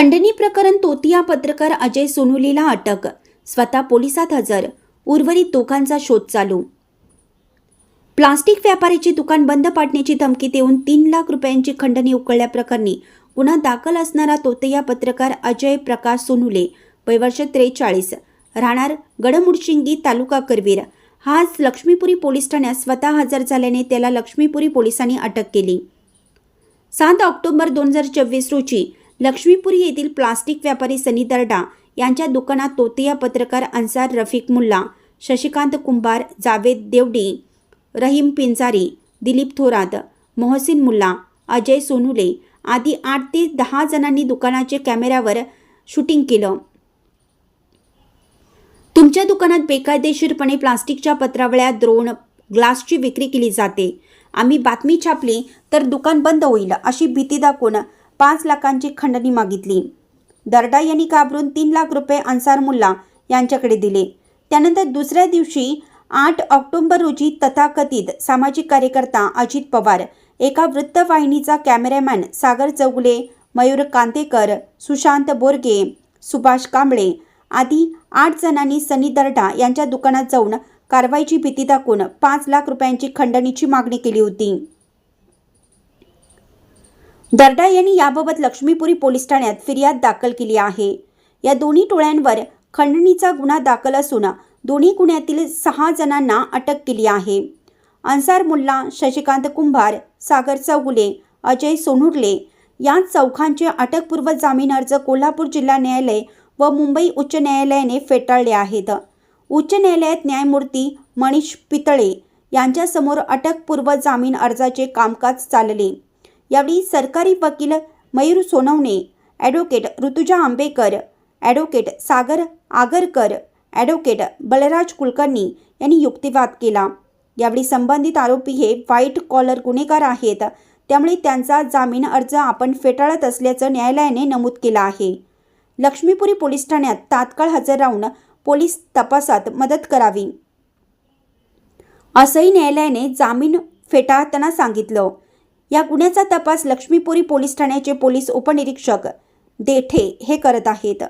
खंडणी प्रकरण तोतिया पत्रकार अजय सोनुलीला अटक. स्वतः पोलिसात हजर. उर्वरित दोघांचा शोध चालू. प्लास्टिक व्यापाऱ्याचे दुकान बंद पाडण्याची धमकी देऊन तीन लाख रुपयांची खंडणी उकळल्याप्रकरणी गुन्हा दाखल असणारा तोतया पत्रकार अजय प्रकाश सोनुले वयवर्ष त्रेचाळीस राहणार गडमुडशिंगी तालुका करवीर. हा आज लक्ष्मीपुरी पोलीस ठाण्यात स्वतः हजर झाल्याने त्याला लक्ष्मीपुरी पोलिसांनी अटक केली. सात ऑक्टोबर दोन हजार चोवीस रोजी लक्ष्मीपुरी येथील प्लास्टिक व्यापारी सनी दर्डा यांच्या दुकानात तोतिया पत्रकार अन्सार रफिक मुल्ला शशिकांत कुंभार जावेद देवडी रहीम पिंजारी दिलीप थोरात मोहसिन मुल्ला अजय सोनुले आदी आठ ते दहा जणांनी दुकानाचे कॅमेऱ्यावर शूटिंग केलं. तुमच्या दुकानात बेकायदेशीरपणे प्लास्टिकच्या पत्रावळ्या द्रोण ग्लासची विक्री केली जाते. आम्ही बातमी छापली तर दुकान बंद होईल अशी भीती दाखवून पाच लाखांची खंडणी मागितली. दर्डा यांनी घाबरून तीन लाख रुपये अन्सार मुल्ला यांच्याकडे दिले. त्यानंतर दुसऱ्या दिवशी आठ ऑक्टोबर रोजी तथाकथित सामाजिक कार्यकर्ता अजित पवार एका वृत्तवाहिनीचा कॅमेरामॅन सागर चौगुले मयूर कांतेकर सुशांत बोरगे सुभाष कांबळे आदी आठ जणांनी सनी दर्डा यांच्या दुकानात जाऊन कारवाईची भीती दाखवून पाच लाख रुपयांची खंडणीची मागणी केली होती. दर्डा यांनी याबाबत लक्ष्मीपुरी पोलीस ठाण्यात फिर्याद दाखल केली आहे. या दोन्ही टोळ्यांवर खंडणीचा गुन्हा दाखल असून दोन्ही गुन्ह्यातील सहा जणांना अटक केली आहे. अन्सार मुल्ला शशिकांत कुंभार सागर चौगुले अजय सोनुर्ले या चौघांचे अटकपूर्व जामीन अर्ज कोल्हापूर जिल्हा न्यायालय व मुंबई उच्च न्यायालयाने फेटाळले आहेत. उच्च न्यायालयात न्यायमूर्ती मनीष पितळे यांच्यासमोर अटकपूर्व जामीन अर्जाचे कामकाज चालले. यावेळी सरकारी वकील Mayur Sonawane advocate Rutuja Ambekar advocate Sagar Agarkar advocate Balraj Kulkarni यांनी युक्तिवाद केला. यावेळी संबंधित आरोपी हे व्हाईट कॉलर गुन्हेगार आहेत. त्यामुळे त्यांचा जामीन अर्ज आपण फेटाळत असल्याचं न्यायालयाने नमूद केलं आहे. लक्ष्मीपुरी पोलीस ठाण्यात तात्काळ हजर राहून पोलीस तपासात मदत करावी. असंही न्यायालयाने जामीन फेटाळताना सांगितलं. या गुन्ह्याचा तपास लक्ष्मीपुरी पोलीस ठाण्याचे पोलीस उपनिरीक्षक देठे हे करत आहेत.